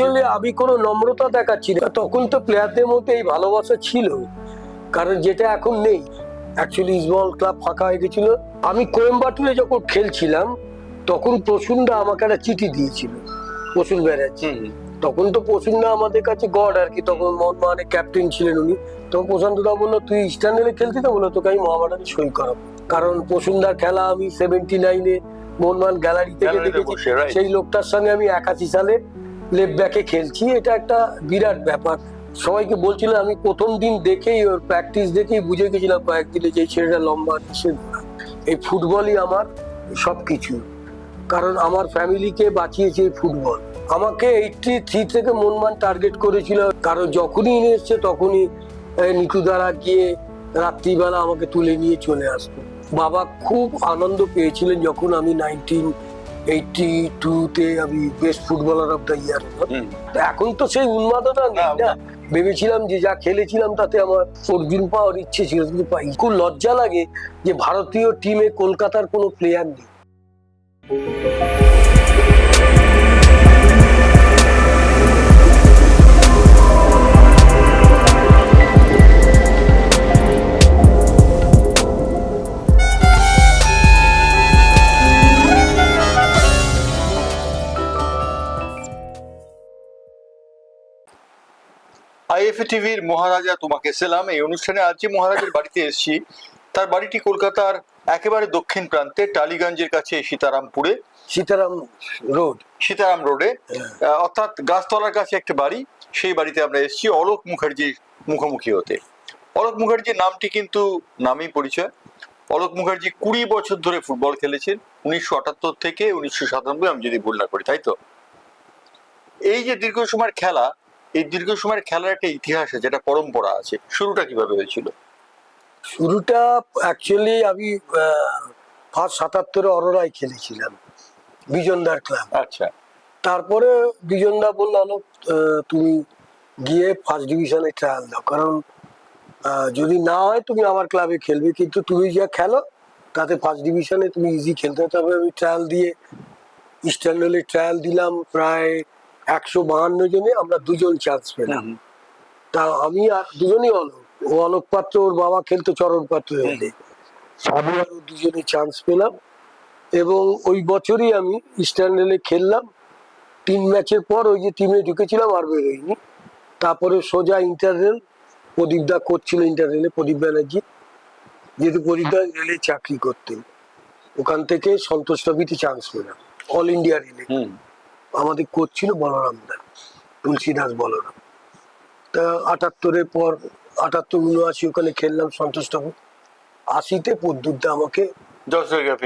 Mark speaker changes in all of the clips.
Speaker 1: Actually আমি কোনো নম্রতা দেখাচ্ছি না। তখন তো প্লেয়ারদের মধ্যে এই ভালোবাসা ছিল। কারণ যেটা এখন নেই। অ্যাকচুয়ালি ইসবল ক্লাব ফাঁকা হয়ে গেছিল। আমি কোয়েম্বাটুরে যখন খেলছিলাম তখন প্রসুনদা আমাকে একটা চিঠি দিয়েছিল। প্রসুন ব্যানার্জি। তখন তো প্রসুনদা আমাদের কাছে গড আর কি। তখন মোহনবাগানের ক্যাপ্টেন ছিলেন উনি। তখন প্রশান্তদা বলল তুই ইস্টার্নেলে খেলতি তো? বলল তোকে আমি মহামারানে সই করাবো। কারণ প্রসুনদার খেলা আমি সেভেন্টি নাইনে মোহনবাগান গ্যালারি থেকে দেখেছি। সেই লোকটার সঙ্গে আমি একাশি সালে লেফট ব্যাকে খেলছি, এটা একটা বিরাট ব্যাপার। সবাইকে বলছিলাম, আমি প্রথম দিন দেখেই, ওর প্র্যাকটিস দেখেই বুঝে গেছিলাম কয়েকদিনে যে ছেলেটা লম্বা গোড়া। এই ফুটবলই আমার সব কিছু কারণ আমার ফ্যামিলিকে বাঁচিয়েছে এই ফুটবল। আমাকে এইটটি থ্রি থেকে মনমান টার্গেট করেছিল। কারণ যখনই এসছে, তখনই নিটু দ্বারা গিয়ে রাত্রিবেলা আমাকে তুলে নিয়ে চলে আসতো। বাবা খুব আনন্দ পেয়েছিলেন যখন আমি নাইনটিন এইটটি টুতে আমি best footballer of the year এখন তো সেই উন্মাদনা নেই
Speaker 2: না,
Speaker 1: না। ভেবেছিলাম যে যা খেলেছিলাম তাতে আমার অর্জুন পাওয়ার ইচ্ছে ছিল কিন্তু পাই। খুব লজ্জা লাগে যে ভারতীয় টিমে কলকাতার কোনো প্লেয়ার নেই।
Speaker 2: টিভির মহারাজা তোমাকে সেলাম। এই অনুষ্ঠানে আজ যে মহারাজের বাড়িতে এসেছি। তার বাড়িটি কলকাতার একেবারে দক্ষিণ প্রান্তে টালিগঞ্জের কাছে সীতারামপুরে।
Speaker 1: সীতারাম রোড।
Speaker 2: সীতারাম রোডে। অর্থাৎ গাছতলার কাছে একটা বাড়ি। সেই বাড়িতে আমরা এসেছি অলোক মুখার্জির মুখোমুখি হতে। অলোক মুখার্জির নামটি কিন্তু নামেই পরিচয়। অলোক মুখার্জি কুড়ি বছর ধরে ফুটবল খেলেছেন। উনিশশো আটাত্তর থেকে উনিশশো সাতানব্বই আমি যদি ভুল না করি তাই তো? এই যে দীর্ঘ সময়ের খেলা এই দীর্ঘ সময়ের খেলার একটা ইতিহাস আছে যেটা পরম্পরা আছে। শুরুটা কীভাবে হয়েছিল?
Speaker 1: শুরুটা অ্যাকচুয়ালি আমি ফার্স্ট সাতাত্তরে অরোরায় খেলেছিলাম বিজনদার ক্লাব।
Speaker 2: আচ্ছা।
Speaker 1: তারপরে বিজনদা বলল "আলোক, তুমি গিয়ে ফার্স্ট ডিভিশনে ট্রায়াল দাও। কারণ যদি না হয় তুমি আমার ক্লাবে খেলবে কিন্তু তুমি যা খেলো তাতে ফার্স্ট ডিভিশনে তুমি ইজি খেলতে হবে। তবে আমি ট্রায়াল দিয়ে ইস্টার্ন ট্রায়াল দিলাম প্রায় একশো বাহান্ন জনে আমরা দুজন চান্স পেলাম। তা আমি আর দুজনই অলোক। ও অলোক পাত্র ওর বাবা খেলতো চরণ পাত্র হেলে আমি আর দুজনে চান্স পেলাম এবং ওই বছরই আমি ইস্টার্ন রেলে খেললাম। তিন ম্যাচের পর ওই যে টিমে ঢুকেছিলাম আর বেরোয়নি। তারপরে সোজা ইন্টাররেল প্রদীপ দা করছিল ইন্টাররেলে প্রদীপ ব্যানার্জি। যেহেতু প্রদীপ দা রেলে চাকরি করতেন। ওখান থেকে সন্তোষ ট্রফিতে চান্স পেলাম। অল ইন্ডিয়া রেলে আমাদের কোচ ছিল বলরাম দা তুলসী দাস বলরাম। তা আটাত্তরের পর আটাত্তর উনআশি ওখানে খেললাম সন্তোষ ট্রফি আশিতে পদ্যুৎ দা আমাকে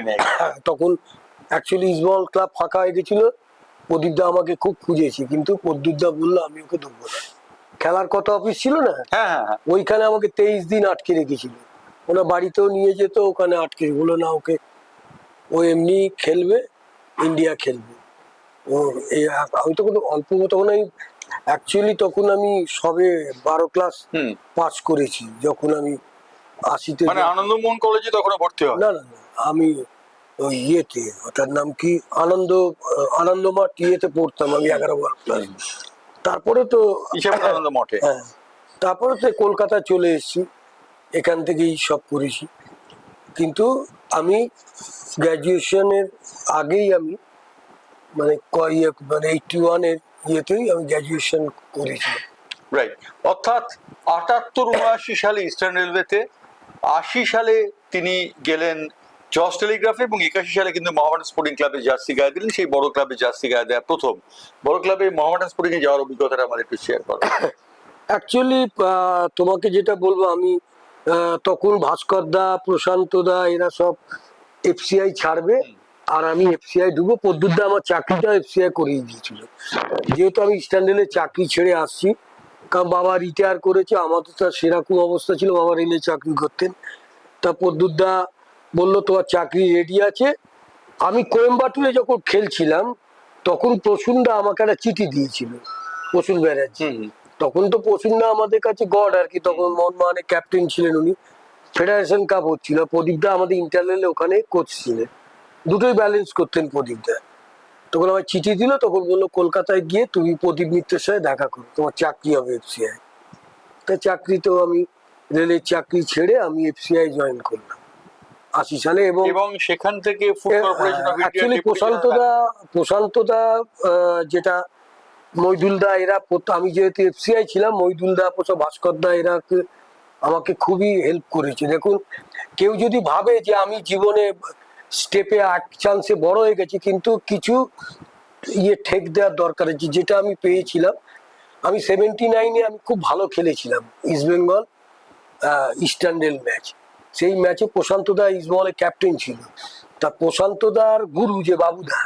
Speaker 2: নেই
Speaker 1: তখন অ্যাকচুয়ালি ইসবল ক্লাব ফাঁকা হয়ে গেছিল। প্রদীপদা আমাকে খুব খুঁজেছি কিন্তু প্রদ্যুৎদা বলল আমি ওকে দেবো না। খেলার কথা অফিস ছিল না?
Speaker 2: হ্যাঁ হ্যাঁ হ্যাঁ।
Speaker 1: ওইখানে আমাকে তেইশ দিন আটকে রেখেছিল। ওনার বাড়িতেও নিয়ে যেত ওখানে আটকে। বলল না ওকে ও এমনি খেলবে ইন্ডিয়া খেলবে। আমি তখন অল্প তখন আমি অ্যাকচুয়ালি তখন আমি সবে বারো ক্লাস পাস করেছি যখন আমি আশিতে
Speaker 2: মানে আনন্দমোহন কলেজে তখন ভর্তি হয়?
Speaker 1: না না না আমি ওই ইয়েতে ওটার নাম কি? আনন্দ আহ, আনন্দমা টিয়েতে পড়তাম আমি এগারো বার ক্লাস তারপরে তো
Speaker 2: আনন্দ মঠে?
Speaker 1: হ্যাঁ। তারপরে তো কলকাতা চলে এসেছি এখান থেকেই সব করেছি। কিন্তু আমি গ্র্যাজুয়েশনের আগেই আমি মানে ক- ইয়ে মানে এইটটি ওয়ানের ইয়েতেই আমি গ্র্যাজুয়েশন করেছি
Speaker 2: রাইট অর্থাৎ আটাত্তর উনআশি সালে ইস্টার্ন রেলওয়েতে আশি সালে তিনি গেলেন জস টেলিগ্রাফে এবং একাশি সালে কিন্তু মোহামেডান স্পোর্টিং ক্লাবে জার্সি গায়ে দিলেন সেই বড় ক্লাবে জার্সি গায়ে দেয়া প্রথম। বড় ক্লাবে মোহামেডান স্পোর্টিং এ যাওয়ার অভিজ্ঞতাটা আমাদের একটু শেয়ার করো।
Speaker 1: অ্যাকচুয়ালি তোমাকে যেটা বলব আমি তখন ভাস্কর দা প্রশান্ত দা এরা সব এফসিআই ছাড়বে। আর আমি এফসিআই ঢুকবো। পদ্যুৎ দা আমার চাকরিটা এফসিআই করিয়ে দিয়েছিল। যেহেতু আমি স্ট্যান্ডেলে চাকরি ছেড়ে আসছি কারণ বাবা রিটায়ার করেছে আমার তো তার সেরকম অবস্থা ছিল বাবা রেলে চাকরি করতেন। তা পদ্যুৎ দা বলল তোমার চাকরি রেডি আছে? আমি কোয়েম্বাটুরে যখন খেলছিলাম তখন প্রসুনদা আমাকে একটা চিঠি দিয়েছিল প্রসুন ব্যানার্জি। তখন তো প্রসুনদা আমাদের কাছে গড আর কি তখন মোহনবাগানের ক্যাপ্টেন ছিলেন উনি। ফেডারেশন কাপ হচ্ছিল প্রদীপদা আমাদের ইন্টারনেলে ওখানে কোচ ছিলেন। দুটোই ব্যালেন্স করতেন প্রদীপদা। তখন আমার চিঠি দিল তখন বলল কলকাতায় গিয়ে তুমি প্রদীপ মিত্রের সাথে দেখা করো তোমার চাকরি হবে এফসিআই তা চাকরি তো আমি রেলের চাকরি ছেড়ে আমি এফসিআই জয়েন করলাম আশি সালে এবং
Speaker 2: এবং সেখান থেকে
Speaker 1: অ্যাকচুয়ালি প্রশান্তদা প্রশান্তদা যেটা মইদুলদা এরা আমি যেহেতু এফসিআই ছিলাম মইদুলদা প্রসব ভাস্করদা এরা আমাকে খুবই হেল্প করেছে। দেখুন কেউ যদি ভাবে যে আমি জীবনে স্টেপে এক চান্সে বড় হয়ে গেছি, কিন্তু কিছু ইয়ে ঠেক দেওয়ার দরকার আছে, যেটা আমি পেয়েছিলাম। আমি সেভেন্টি নাইনে আমি খুব ভালো খেলেছিলাম East Bengal Eastern rail match সেই ম্যাচে প্রশান্তদা ইস্টবেঙ্গলের ক্যাপ্টেন ছিল। তা প্রশান্তদার গুরু যে বাবুদা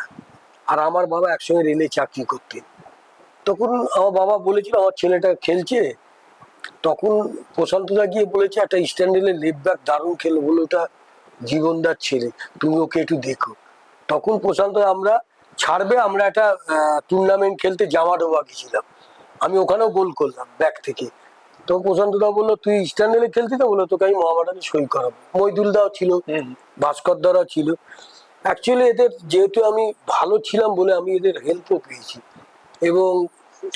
Speaker 1: আর আমার বাবা একসঙ্গে রেলে চাকরি করতেন। তখন আমার বাবা বলেছিল, আমার ছেলেটা খেলছে? তখন প্রশান্তদা গিয়ে বলেছে, একটা ইস্টার্ন রেলের লেফট ব্যাক দারুণ খেলো বলে ওটা জীবনদার ছেলে তুমি ওকে একটু দেখো। তখন প্রশান্ত আমরা ছাড়বে আমরা একটা টুর্নামেন্ট খেলতে জামাডোবা গেছিলাম। আমি ওখানেও গোল করলাম ব্যাক থেকে। তো প্রশান্ত দা বলল তুই রেলে খেলতি তো? বলল তোকে আমি মহামাডানে সই করাবো। মইদুল দাও ছিল ভাস্কর দ্বারা ছিল। অ্যাকচুয়ালি এদের যেহেতু আমি ভালো ছিলাম বলে আমি এদের হেল্পও পেয়েছি। এবং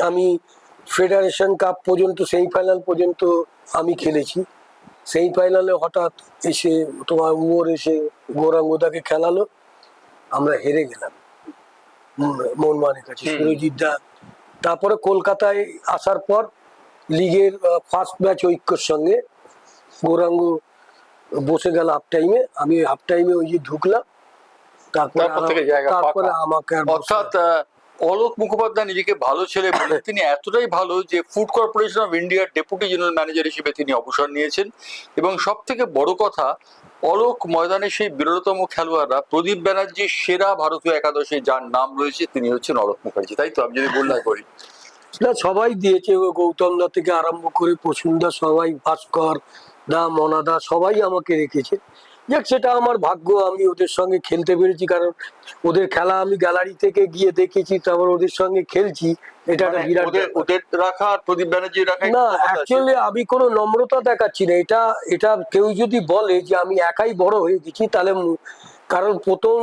Speaker 1: আমি ফেডারেশন কাপ পর্যন্ত সেমিফাইনাল পর্যন্ত আমি খেলেছি। সেমিফাইনালে হঠাৎ এসে তোমার উমর এসে গৌরাঙ্গদাকে খেলালো আমরা হেরে গেলাম। মোহনবাগানের কাছে। সুরজিৎ দা তারপরে কলকাতায় আসার পর লিগের ফার্স্ট ম্যাচ ঐক্যর সঙ্গে গৌরাঙ্গ বসে গেল হাফ টাইমে আমি হাফ টাইমে ওই যে ঢুকলাম। তারপরে আমাকে
Speaker 2: অর্থাৎ অলোক মুখোপাধ্যায় নিজেকে ভালো ছেলে বলে তিনি এতটাই ভালো যে ফুড কর্পোরেশন অফ ইন্ডিয়ার ডেপুটি জেনারেল ম্যানেজার হিসেবে তিনি অবসর নিয়েছেন। এবং সব থেকে বড় কথা, অলোক ময়দানে সেই বিরলতম খেলোয়াড়রা প্রদীপ ব্যানার্জির সেরা ভারতীয় একাদশে যার নাম রয়েছে তিনি হচ্ছেন অলোক মুখার্জি। তাই তো? আমি যদি বললাই করি।
Speaker 1: না, সবাই দিয়েছে গৌতম দা থেকে আরম্ভ করে প্রসুন্দা, সবাই ভাস্কর দা, মনাদা, সবাই আমাকে রেখেছে। যাক সেটা আমার ভাগ্য আমি ওদের সঙ্গে খেলতে পেরেছি কারণ ওদের খেলা আমি গ্যালারি থেকে গিয়ে দেখেছি তারপর ওদের সঙ্গে খেলছি। এটা একটা
Speaker 2: মানে
Speaker 1: বিরাট
Speaker 2: ওদের রাখা প্রদীপ ব্যানার্জির রাখা
Speaker 1: না অ্যাকচুয়ালি আমি কোনো নম্রতা দেখাচ্ছি না। এটা এটা কেউ যদি বলে যে আমি একাই বড় হয়ে গেছি তাহলে কারণ প্রথম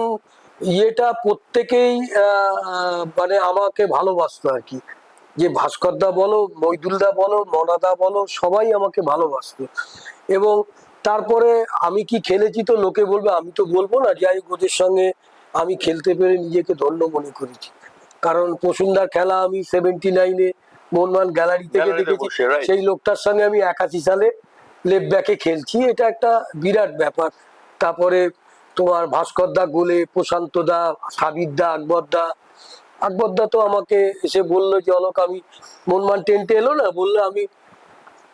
Speaker 1: ইয়েটা প্রত্যেকেই মানে আমাকে ভালোবাসতো আর কি। যে ভাস্করদা বলো মইদুলদা বলো মনাদা বলো সবাই আমাকে ভালোবাসতো। এবং তারপরে আমি কি খেলেছি তো লোকে বলবে আমি তো বলব না যাই ওদের সঙ্গে আমি খেলতে পেরে নিজেকে ধন্য মনে করেছি। কারণ প্রসুন্দার খেলা আমি সেভেন্টি নাইনে মোহনবাগান গ্যালারি থেকে দেখেছি সেই লোকটার সঙ্গে আমি একাশি সালে লেফট ব্যাকে খেলছি। এটা একটা বিরাট ব্যাপার। তারপরে তোমার ভাস্কর দা গোলে প্রশান্ত দা সাবির দা আকবর দা। আকবর দা তো আমাকে এসে বলল যে অলোক আমি মনমান টেন্টে এলো না? বলল আমি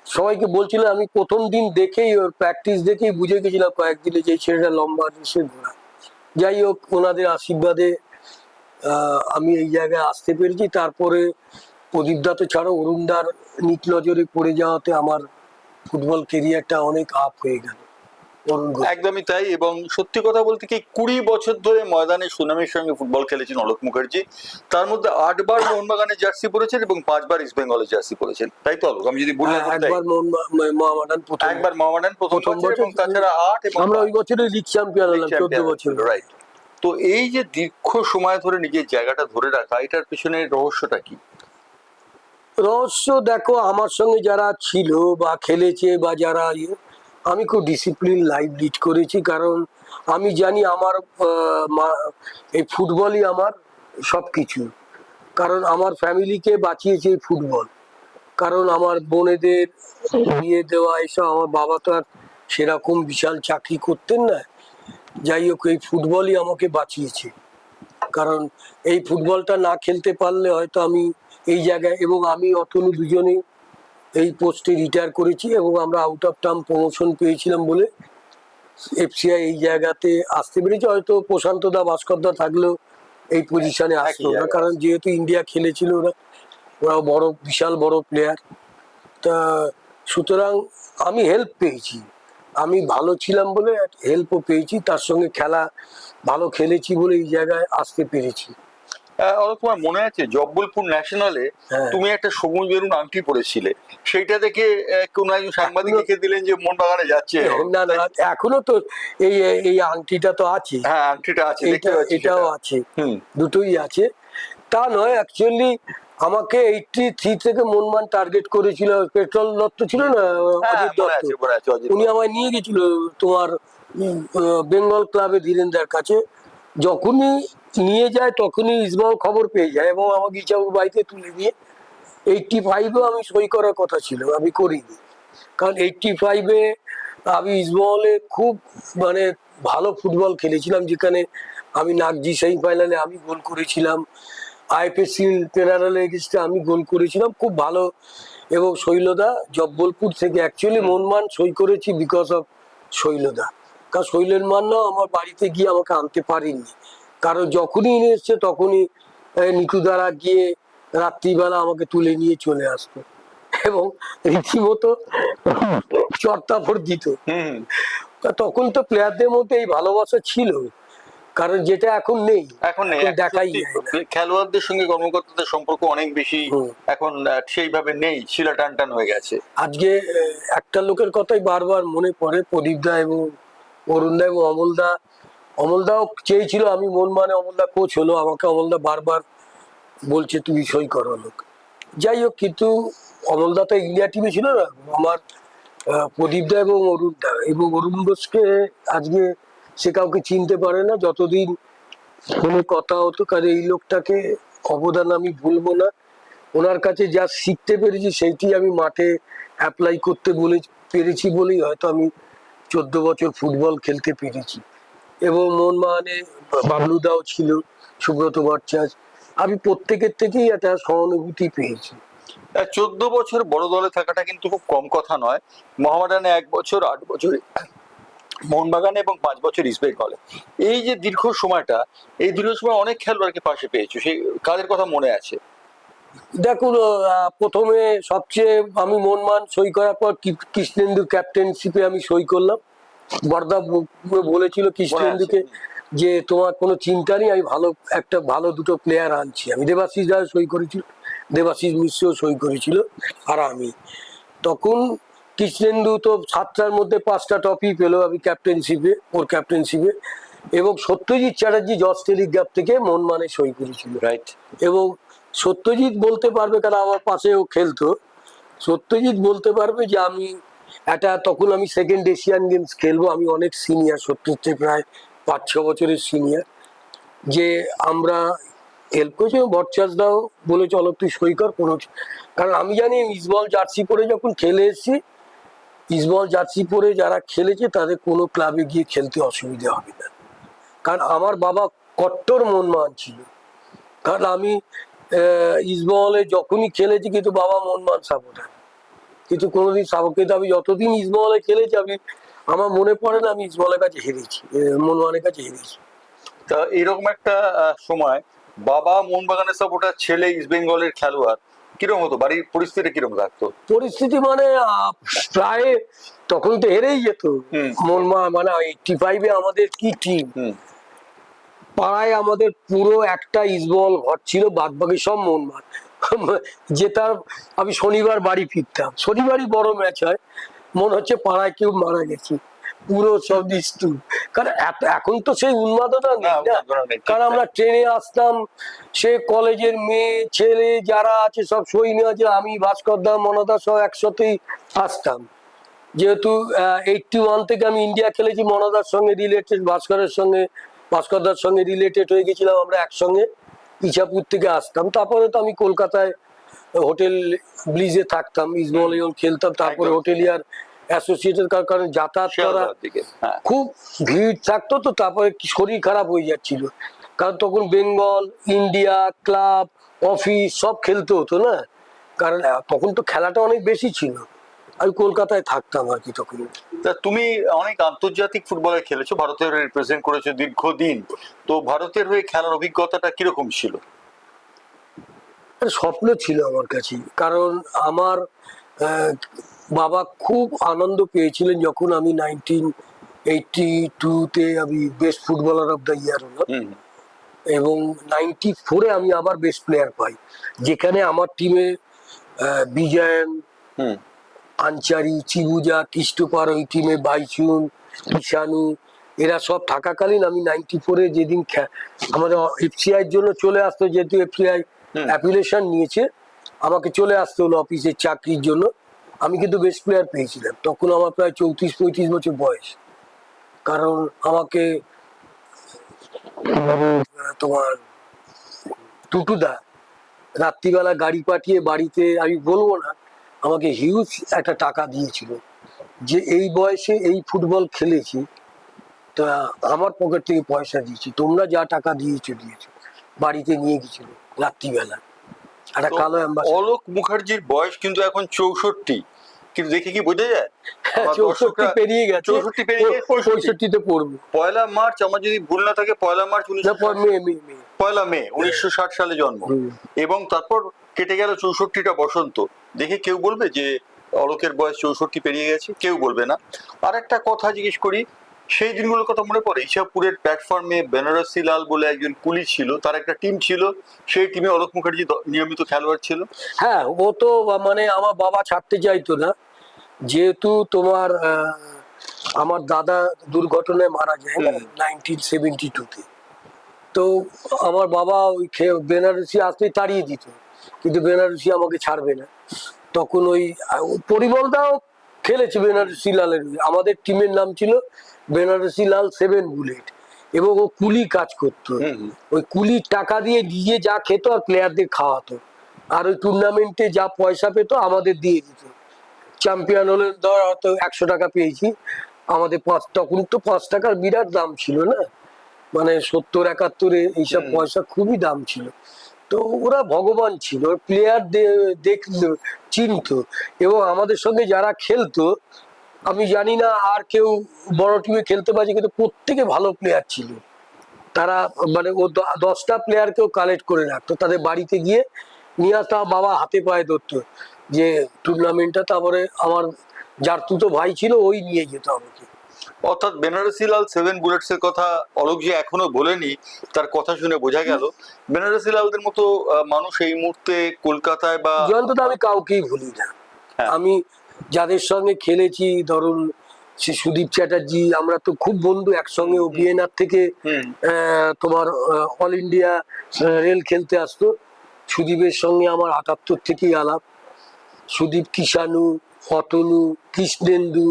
Speaker 1: সবাইকে বলছিল, আমি প্রথম দিন দেখেই ওর প্র্যাকটিস দেখেই বুঝে গেছিলাম কয়েকদিনে যে ছেলেটা লম্বা সে ঘোরা যাই হোক, ওনাদের আশীর্বাদে আমি এই জায়গায় আসতে পেরেছি তারপরে প্রদীপদা তো ছাড়ো অরুণদার নিট নজরে পড়ে যাওয়াতে আমার ফুটবল কেরিয়ারটা অনেক আপ হয়ে গেল।
Speaker 2: একদমই তাই এবং সত্যি কথা বলতে কি কুড়ি বছর ধরে ময়দানে সুনামের সঙ্গে ফুটবল খেলেছেন অলোক মুখার্জি। তার মধ্যে আটবার মোহনবাগানের জার্সি পরেছেন এবং পাঁচবার ইস্ট বেঙ্গলের জার্সি পরেছেন। তাই তো অলোক? আমি যদি বললাম
Speaker 1: হ্যাঁ, একবার মোহন- প্রথম
Speaker 2: একবার মোহামেডান প্রথম
Speaker 1: প্রথম
Speaker 2: বছর এবং তাছাড়া আট এবং
Speaker 1: আমরা ওই বছরে লিগ চ্যাম্পিয়ন হলাম চোদ্দ বছর।
Speaker 2: রাইট তো এই যে দীর্ঘ সময় ধরে নিজের জায়গাটা ধরে রাখা এটার পিছনে রহস্যটা কি?
Speaker 1: রহস্য দেখো আমার সঙ্গে যারা ছিল বা খেলেছে বা যারা ইয়ে আমি খুব ডিসিপ্লিন লাইফ লিড করেছি, কারণ আমি জানি আমার এই ফুটবলই আমার সব কিছু কারণ আমার ফ্যামিলিকে বাঁচিয়েছে এই ফুটবল। কারণ আমার বোনেদের বিয়ে দেওয়া, এসব আমার বাবা তো আর সেরকম বিশাল চাকরি করতেন না। যাই হোক, এই ফুটবলই আমাকে বাঁচিয়েছে। কারণ এই ফুটবলটা না খেলতে পারলে হয়তো আমি এই জায়গায়, এবং আমি অতনু দুজনেই এই পোস্টে রিটায়ার করেছি এবং আমরা আউট অফ টার্ম প্রমোশন পেয়েছিলাম বলে এফসিআই এই জায়গাতে আসতে পেরেছি। হয়তো প্রশান্ত দা ভাস্কর দা থাকলেও এই পজিশনে আসতো না। কারণ যেহেতু ইন্ডিয়া খেলেছিল ওরা ওরা বড় বিশাল বড় প্লেয়ার তা সুতরাং আমি হেল্প পেয়েছি। আমি ভালো ছিলাম বলে হেল্পও পেয়েছি। তার সঙ্গে খেলা ভালো খেলেছি বলে এই জায়গায় আসতে পেরেছি।
Speaker 2: তোমার মনে আছে জব্বলপুর ন্যাশনালে
Speaker 1: হ্যাঁ।
Speaker 2: তুমি একটা সবুজ বেরুন আংটি পরেছিলে। সেইটা দেখে কোনো একজন সাংবাদিক লিখে দিলেন যে মোহনবাগানে যাচ্ছে।
Speaker 1: না না এখনও তো এই এই আংটিটা তো আছে।
Speaker 2: হ্যাঁ আংটিটা আছে
Speaker 1: এটাও আছে।
Speaker 2: হুম।
Speaker 1: দুটোই আছে। তা নয় অ্যাকচুয়ালি আমাকে এইটটি থ্রি থেকে মনমান টার্গেট করেছিল। পেট্রোল দত্ত ছিল না
Speaker 2: হ্যাঁ,
Speaker 1: অজিত দত্ত?
Speaker 2: মনে
Speaker 1: উনি আমায় নিয়ে গেছিল তোমার বেঙ্গল ক্লাবে ধীরেন্দার কাছে। যখনই নিয়ে যায়, তখনই ইসমাল খবর পেয়ে যায় এবং আমাকে ইচ্ছাবুর বাড়িতে তুলে দিয়ে এইটটি ফাইভেও আমি সই করার কথা ছিল, আমি করিনি। কারণ এইটটি ফাইভে আমি ইসমালে খুব মানে ভালো ফুটবল খেলেছিলাম, যেখানে আমি নাগজি সেমিফাইনালে আমি গোল করেছিলাম আইপিএসসি পেনারেল এগেস্টে আমি গোল করেছিলাম, খুব ভালো। এবং শৈলদা জব্বলপুর থেকে অ্যাকচুয়ালি মনমান সই করেছি বিকজ অফ শৈলদা। কারণ শৈলের মান্না আমার বাড়িতে গিয়ে আমাকে আনতে পারেননি। কারণ যখনই নিয়ে এসছে তখনই নিতু দ্বারা গিয়ে রাত্রিবেলা আমাকে তুলে নিয়ে চলে আসতো। এবং রীতিমতো চর্তাফর দিত। তখন তো প্লেয়ারদের মধ্যে এই ভালোবাসা ছিল। কারণ যেটা এখন নেই।
Speaker 2: এখন নেই।
Speaker 1: দেখাই
Speaker 2: খেলোয়াড়দের সঙ্গে কর্মকর্তাদের সম্পর্ক অনেক বেশি এখন সেইভাবে নেই। শিলা টান টান হয়ে গেছে।
Speaker 1: আজকে একটা লোকের কথাই বারবার মনে পড়ে প্রদীপ দা এবং অরুণ দা এবং অমলদা। অমলদাও চেয়েছিল আমি মন মানে অমলদা কোচ হলো আমাকে অমলদা বারবার বলছে তুমি সই করো লোক। যাই হোক কিন্তু অমলদা তো ইন্ডিয়া টিমে ছিল না আমার আহ, প্রদীপ দা এবং অরুণ দা। এবং অরুণ বোসকে আজকে সে কাউকে চিনতে পারে না যতদিন কোনো কথা হতো কারণ এই লোকটাকে অবদান আমি ভুলবো না। ওনার কাছে যা শিখতে পেরেছি সেইটি আমি মাঠে অ্যাপ্লাই করতে বলে পেরেছি বলেই হয়তো আমি চোদ্দ বছর ফুটবল খেলতে পেরেছি। এবং মোহনবাগানে বাবলুদাও ছিল, সুব্রত ভট্টাচার্য। আমি প্রত্যেকের থেকেই একটা সহানুভূতি পেয়েছি।
Speaker 2: চোদ্দ বছর বড় দলে থাকাটা কিন্তু খুব কম কথা নয়। মোহামেডানে এক বছর, আট বছর, মোহনবাগানে এবং পাঁচ বছর ইস্ট বেঙ্গলে এই যে দীর্ঘ সময়টা, এই দীর্ঘ সময় অনেক খেলোয়াড়কে পাশে পেয়েছ, সেই কাদের কথা মনে আছে?
Speaker 1: দেখুন প্রথমে সবচেয়ে আমি মনমান সই করার পর কৃষ্ণেন্দু ক্যাপ্টেনশিপে আমি সই করলাম। বর্দা বলেছিল কৃষ্ণেন্দুকে যে তোমার কোনো চিন্তা নেই আমি ভালো একটা ভালো দুটো প্লেয়ার আনছি। আমি দেবাশিস দা সই করেছিল দেবাশিস মিশ্রও সই করেছিল আর আমি। তখন কৃষ্ণেন্দু তো সাতটার মধ্যে পাঁচটা টপি পেল আমি ক্যাপ্টেনশিপে ওর ক্যাপ্টেনশিপে এবং সত্যজিৎ চ্যাটার্জি জজ টেলিগ্রাফ থেকে মন মানে সই করেছিল।
Speaker 2: রাইট
Speaker 1: এবং সত্যজিৎ বলতে পারবে কারণ আমার পাশেও খেলতো? সত্যজিৎ বলতে পারবে যে আমি একটা, তখন আমি সেকেন্ড এশিয়ান গেমস খেলব, আমি অনেক সিনিয়র সত্যজিৎ প্রায় পাঁচ ছ বছরের সিনিয়র যে আমরা হেল্প করেছি। ভট্টাচ দাও বলে চলো তুই সই কর, কোনো কারণ আমি জানি ইসবল জার্সি পরে যখন খেলে এসেছি ইসবল জার্সি পরে যারা খেলেছে, তাদের কোনো ক্লাবে গিয়ে খেলতে অসুবিধা হবে না। কারণ আমার বাবা কট্টর মন মান ছিল। কারণ আমি আহ, ইসবলে যখনই খেলেছি কিন্তু বাবা মনমান সাপোর্টার কিন্তু কোনোদিন সাপোর্ট কিন্তু আমি যতদিন ইসবলে খেলেছি আমি আমার মনে পড়ে না আমি ইসবলের কাছে হেরেছি মনমানের কাছে হেরেছি।
Speaker 2: তা এরকম একটা সময় বাবা মোহনবাগানের সাপোর্টার ছেলে ইস্ট বেঙ্গলের খেলোয়াড় কীরকম হতো? বাড়ির পরিস্থিতি কীরকম থাকতো?
Speaker 1: পরিস্থিতি মানে প্রায় তখন তো হেরেই যেত।
Speaker 2: হুম।
Speaker 1: মনমা মানে এইটটি ফাইভে আমাদের কি টিম পাড়ায় আমাদের পুরো একটা ইসবল ঘর ছিল বাদ বাকি সব মনমান যেতার আমি শনিবার বাড়ি ফিরতাম। শনিবারই বড় ম্যাচ হয়। মনে হচ্ছে পাড়ায় কেউ মারা গেছে। পুরো সব নিস্তু কারণ এখন তো সেই উন্মাদনা নেই না কারণ আমরা ট্রেনে আসতাম সে কলেজের মেয়ে ছেলে যারা আছে সব সই নেওয়া যে আমি ভাস্কর দা মনদা সব একসাথেই আসতাম। যেহেতু এইটটি ওয়ান থেকে আমি ইন্ডিয়া খেলেছি মনদার সঙ্গে রিলেটেড ভাস্করের সঙ্গে ভাস্করদার সঙ্গে রিলেটেড হয়ে গেছিলাম আমরা একসঙ্গে ইছাপুর থেকে আসতাম। তারপরে তো আমি কলকাতায় হোটেল ব্লিজে থাকতাম ইসবলে খেলতাম তারপরে
Speaker 2: একদম।
Speaker 1: হোটেলিয়ার অ্যাসোসিয়েটেড কারণে যাতায়াত করা
Speaker 2: হ্যাঁ।
Speaker 1: খুব ভিড় থাকতো তো তারপরে শরীর খারাপ হয়ে যাচ্ছিল। কারণ তখন বেঙ্গল ইন্ডিয়া ক্লাব অফিস সব খেলতে হতো না। কারণ তখন তো খেলাটা অনেক বেশি ছিল। আমি কলকাতায় থাকতাম আর কি তখন।
Speaker 2: তা তুমি অনেক আন্তর্জাতিক ফুটবলে খেলেছো ভারতের রিপ্রেজেন্ট করেছ দীর্ঘদিন। তো ভারতের হয়ে খেলার অভিজ্ঞতাটা কীরকম ছিল?
Speaker 1: স্বপ্ন ছিল আমার কাছে কারণ আমার বাবা খুব আনন্দ পেয়েছিলেন যখন আমি নাইনটিন এইটটি টুতে আমি best footballer of the year হলাম। এবং নাইনটি ফোরে আমি আবার বেস্ট প্লেয়ার পাই যেখানে আমার টিমে বিজয়ন আনচারি চিবুজা কৃষ্টপার ওই টিমে বাইচুন ঈশানু এরা সব থাকাকালীন আমি নাইনটি ফোরে যেদিন আমাদের এফসিআই জন্য চলে আসতো যেহেতু এফসিআই
Speaker 2: হুম।
Speaker 1: অ্যাপ্লিকেশন নিয়েছে আমাকে চলে আসতে হলো অফিসের চাকরির জন্য। আমি কিন্তু বেস্ট প্লেয়ার পেয়েছিলাম। তখন আমার প্রায় চৌত্রিশ পঁয়ত্রিশ বছর বয়স। কারণ আমাকে তোমার টুটুদা রাত্রিবেলা গাড়ি পাঠিয়ে বাড়িতে আমি বলব না আমাকে হিউজ একটা টাকা দিয়েছিল যে এই বয়সে এই ফুটবল খেলেছি তা আমার পকেট থেকে পয়সা দিয়েছি। তোমরা যা টাকা দিয়েছ দিয়েছ। বাড়িতে নিয়ে গেছিল রাত্রিবেলা। একটা কালো
Speaker 2: অলোক মুখার্জির বয়স কিন্তু এখন চৌষট্টি। কিন্তু দেখে কি বোঝা যায়? আমার
Speaker 1: চৌষট্টি পেরিয়ে গেছে।
Speaker 2: 64 পেরিয়ে গিয়ে 65
Speaker 1: পঁয়ষট্টিতে পড়বে।
Speaker 2: পয়লা মার্চ আমার যদি ভুল না থাকে পয়লা মার্চ উনিশশো পয়লা মে উনিশশো ষাট সালে জন্ম। এবং তারপর কেটে গেল চৌষট্টিটা বসন্ত। দেখে কেউ বলবে যে অলোকের বয়স চৌষট্টি পেরিয়ে গেছে কেউ বলবে না। আর একটা কথা জিজ্ঞেস করি সেই দিনগুলোর কথা মনে পড়ে? ইসাপুরের প্ল্যাটফর্মে বেনারসি লাল বলে একজন কুলি ছিল তার একটা টিম ছিল সেই টিমে অলোক মুখার্জি নিয়মিত খেলোয়াড় ছিল।
Speaker 1: হ্যাঁ ও তো মানে আমার বাবা ছাড়তে চাইতো না। যেহেতু তোমার আমার দাদা দুর্ঘটনায় মারা যায়। নাইনটিন সেভেন্টি টুতে তো। আমার বাবা ওই বেনারসি আসতেই তাড়িয়ে দিত। কিন্তু বেনারসি আমাকে ছাড়বে না। তখন ওই আহ, ও পরিমলদাও খেলেছে বেনারসি লালের। আমাদের টিমের নাম ছিল বেনারসি লাল সেভেন বুলেট। এবং ও কুলি কাজ করতো। ওই কুলির টাকা দিয়ে দিয়ে যা খেত আর প্লেয়ারদের খাওয়াতো। আর ওই টুর্নামেন্টে যা পয়সা পেতো আমাদের দিয়ে দিত। চ্যাম্পিয়ন হলে ধর হয়তো একশো টাকা পেয়েছি। আমাদের পাঁচ তখন তো পাঁচ টাকার বিরাট দাম ছিল না? মানে সত্তর একাত্তরে এইসব পয়সা খুবই দাম ছিল। তো ওরা ভগবান ছিল প্লেয়ার দেখ চিনতো এবং আমাদের সঙ্গে যারা খেলতো, আমি জানি না আর কেউ বড় টিমে খেলতে পারছে, কিন্তু প্রত্যেকে ভালো প্লেয়ার ছিল। তারা মানে ও দশটা প্লেয়ারকেও কালেক্ট করে রাখতো। তাদের বাড়িতে গিয়ে নিয়ে আসতো বাবা হাতে পায়ে ধরতো যে টুর্নামেন্টটা তারপরে আমার যার তুতো ভাই ছিল, ওই নিয়ে যেত আমাকে।
Speaker 2: অর্থাৎ বেনারসি লাল সেভেন বুলেটস এর কথা অলোক যে এখনও বলেনি তার কথা শুনে বোঝা গেল। বেনারসি লালদের মতো মানুষ এই মুহূর্তে কলকাতায় বা
Speaker 1: জয়ন্ত আমি কাউকেই ভুলি না।
Speaker 2: হ্যাঁ।
Speaker 1: আমি যাদের সঙ্গে খেলেছি ধরুন সে সুদীপ চ্যাটার্জি আমরা তো খুব বন্ধু একসঙ্গে বিএনআর থেকে তোমার অল ইন্ডিয়া রেল খেলতে আসতো। সুদীপের সঙ্গে আমার আটাত্তর থেকেই আলাপ। সুদীপ কিষানু অতনু কৃষ্ণেন্দু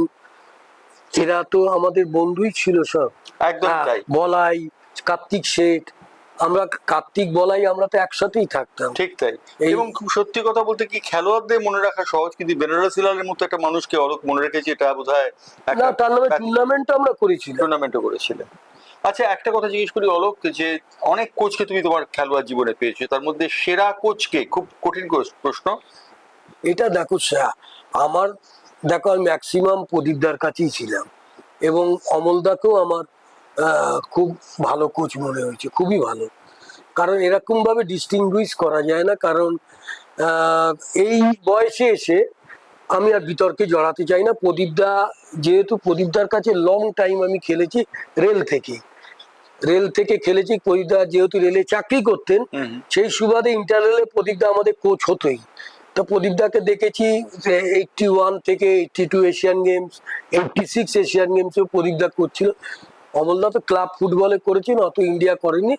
Speaker 1: এরা তো আমাদের বন্ধুই ছিল সব।
Speaker 2: একদম
Speaker 1: হ্যাঁ,
Speaker 2: তাই।
Speaker 1: বলাই কার্তিক শেঠ আমরা কার্তিক বলাই আমরা তো একসাথেই থাকতাম।
Speaker 2: ঠিক তাই। এবং খুব সত্যি কথা বলতে কি খেলোয়াড়দের মনে রাখা সহজ কিন্তু বেনারসি মতো একটা মানুষকে অলোক মনে রেখেছে এটা বোধ হয়
Speaker 1: না তার নামে টুর্নামেন্ট আমরা করেছিলাম।
Speaker 2: টুর্নামেন্টও করেছিলেন। আচ্ছা একটা কথা জিজ্ঞেস করি অলোক যে অনেক কোচকে তুমি তোমার খেলোয়াড় জীবনে পেয়েছ? তার মধ্যে সেরা কোচকে খুব কঠিন প্রশ্ন।
Speaker 1: এটা দেখো আমার দেখো আমি ম্যাক্সিমাম প্রদীপদার কাছেই ছিলাম এবং অমলদাকেও আমার খুব ভালো কোচ মনে হয়েছে খুবই ভালো। কারণ এরকম ভাবে ডিস্টিংগুইশ করা যায় না কারণ এই বয়সে এসে আমি আর বিতর্কে জড়াতে চাই না। প্রদীপদা যেহেতু প্রদীপদার কাছে লং টাইম আমি খেলেছি রেল থেকে রেল থেকে খেলেছি প্রদীপদা যেহেতু রেলে চাকরি করতেন সেই সুবাদে ইন্টারনেলে প্রদীপদা আমাদের কোচ হতোই। তো প্রদীপদাকে দেখেছি যে এইটটি ওয়ান থেকে eighty two Asian Games eighty six Asian গেমসেও প্রদীপদা করছিল। অমলদা তো ক্লাব ফুটবলে করেছেন অত ইন্ডিয়া করেনি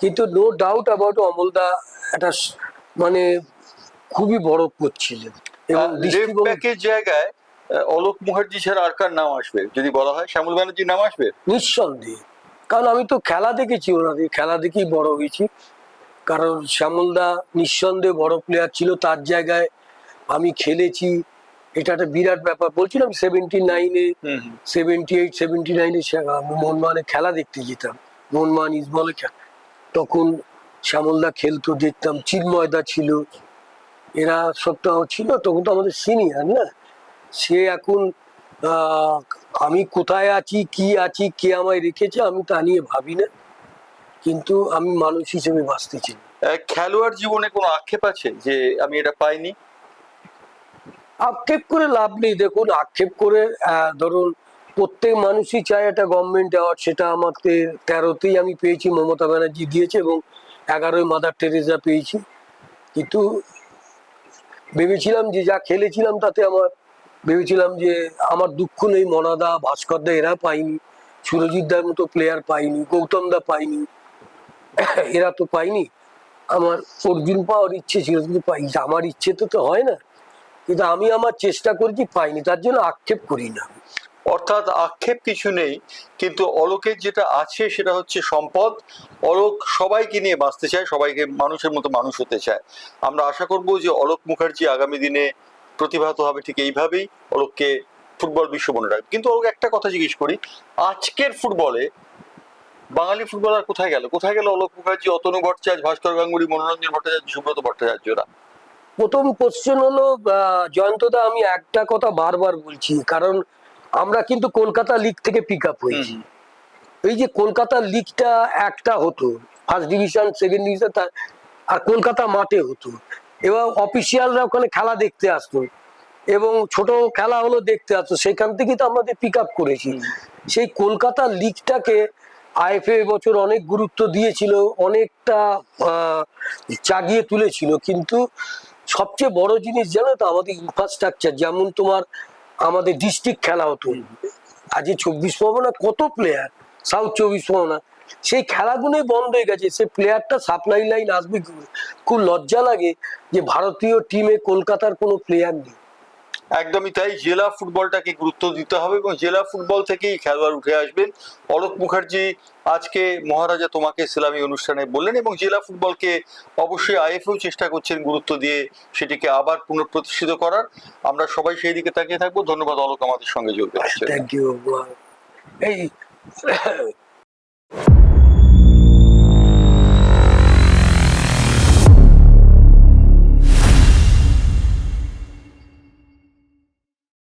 Speaker 1: কিন্তু নো ডাউট অ্যাবাউট অমলদা একটা মানে খুবই বড় কোচ ছিলেন। এবং
Speaker 2: জায়গায় অলোক মুখার্জি ছাড়া আর কার নাম আসবে যদি বলা হয়? শ্যামল ব্যানার্জির নাম আসবে?
Speaker 1: নিঃসন্দেহে। কারণ আমি তো খেলা দেখেছি ওনাদের খেলা দেখেই বড় হয়েছি। কারণ শ্যামলদা নিঃসন্দেহে বড় প্লেয়ার ছিল তার জায়গায় আমি খেলেছি। এটা একটা বিরাট ব্যাপার। বলছিলাম সেভেন্টি নাইনে। সেভেন্টি এইট সেভেন্টি নাইনে আমি মোহনবাগানে খেলা দেখতে যেতাম। মোহনবাগান ইসবলে খেলা। তখন শ্যামলদা খেলতো দেখতাম চিন্ময়দা ছিল। এরা সব তো ছিল তখন তো আমাদের সিনিয়র না। সে এখন আহ, আমি কোথায় আছি কি আছি কে আমায় রেখেছে আমি তা নিয়ে ভাবি না। কিন্তু আমি মানুষ হিসেবে বাঁচতে চাই।
Speaker 2: খেলোয়াড় জীবনে কোনো আক্ষেপ আছে যে আমি এটা পাইনি?
Speaker 1: আক্ষেপ করে লাভ নেই। দেখুন আক্ষেপ করে ধরুন প্রত্যেক মানুষই চায় একটা গভর্নমেন্ট অ্যাওয়ার্ড সেটা আমাকে তেরোতেই আমি পেয়েছি মমতা ব্যানার্জি দিয়েছে এবং এগারোই মাদার টেরেসা পেয়েছি। কিন্তু ভেবেছিলাম যে যা খেলেছিলাম তাতে আমার ভেবেছিলাম যে আমার দুঃখ নেই। মনাদা ভাস্করদা এরা পাইনি সুরজিৎদার মতো প্লেয়ার পাইনি গৌতম দা পাইনি। এরা তো পাইনি। আমার অর্জুন পাওয়ার ইচ্ছে ছিল, কিন্তু পাই আমার ইচ্ছে তো তো হয় না। কিন্তু আমি আমার চেষ্টা করেছি, পাইনি। তার জন্য আক্ষেপ করি না।
Speaker 2: অর্থাৎ আক্ষেপ কিছু নেই, কিন্তু অলোকের যেটা আছে সেটা হচ্ছে সম্পদ। অলোক সবাইকে নিয়ে বাঁচতে চায়, সবাইকে মানুষের মতো মানুষ হতে চায়। আমরা আশা করব যে অলোক মুখার্জি আগামী দিনে প্রতিভাত হবে ঠিক এইভাবেই। অলোককে ফুটবল বিশ্ব মনে রাখবে। কিন্তু অলোক একটা কথা জিজ্ঞেস করি, আজকের ফুটবলে বাঙালি ফুটবলার কোথায় গেল? কোথায় গেল অলোক মুখার্জি অতনু ভট্টাচার্য ভাস্কর গাঙ্গুলি মনোরঞ্জন ভট্টাচার্য সুব্রত ভট্টাচার্যরা?
Speaker 1: প্রথম কোশ্চেন হলো জয়ন্তদা আমি একটা কথা বারবার বলছি কারণ আমরা কিন্তু কলকাতা লিগ থেকে পিক আপ হয়েছি এই যে কলকাতা লিগটা একটা হতো ফার্স্ট ডিভিশন সেকেন্ড ডিভিশন আর কলকাতা মাঠে হতো। এবার অফিসিয়ালরা ওখানে খেলা দেখতে আসতো এবং ছোট খেলা হলো দেখতে আসতো সেখান থেকে তো আমাদের পিক আপ করেছি। সেই কলকাতা লিগটাকে আইএফএ বছর অনেক গুরুত্ব দিয়েছিল, অনেকটা চাগিয়ে তুলেছিল, কিন্তু সবচেয়ে বড় জিনিস জানো তো আমাদের ইনফ্রাস্ট্রাকচার যেমন তোমার আমাদের ডিস্ট্রিক্ট খেলা হতো। আজকে চব্বিশ পরগনা কত প্লেয়ার সাউথ চব্বিশ পরগনা। সেই খেলাগুলোই বন্ধ হয়ে গেছে। সে প্লেয়ারটা সাপ্লাই লাইন আসবে খুব লজ্জা লাগে যে ভারতীয় টিমে কলকাতার কোনো প্লেয়ার নেই।
Speaker 2: একদমই তাই। জেলা ফুটবলটাকে গুরুত্ব দিতে হবে এবং জেলা ফুটবল থেকেই খেলোয়াড় উঠে আসবেন। অলোক মুখার্জি আজকে মহারাজা তোমাকে সেলামি অনুষ্ঠানে বললেন এবং জেলা ফুটবলকে অবশ্যই আইএফও চেষ্টা করছেন গুরুত্ব দিয়ে সেটিকে আবার পুনঃপ্রতিষ্ঠিত করার। আমরা সবাই সেই দিকে তাকিয়ে থাকব। ধন্যবাদ, অলোক আমাদের সঙ্গে যোগ জন্য।
Speaker 1: থ্যাংক ইউ এই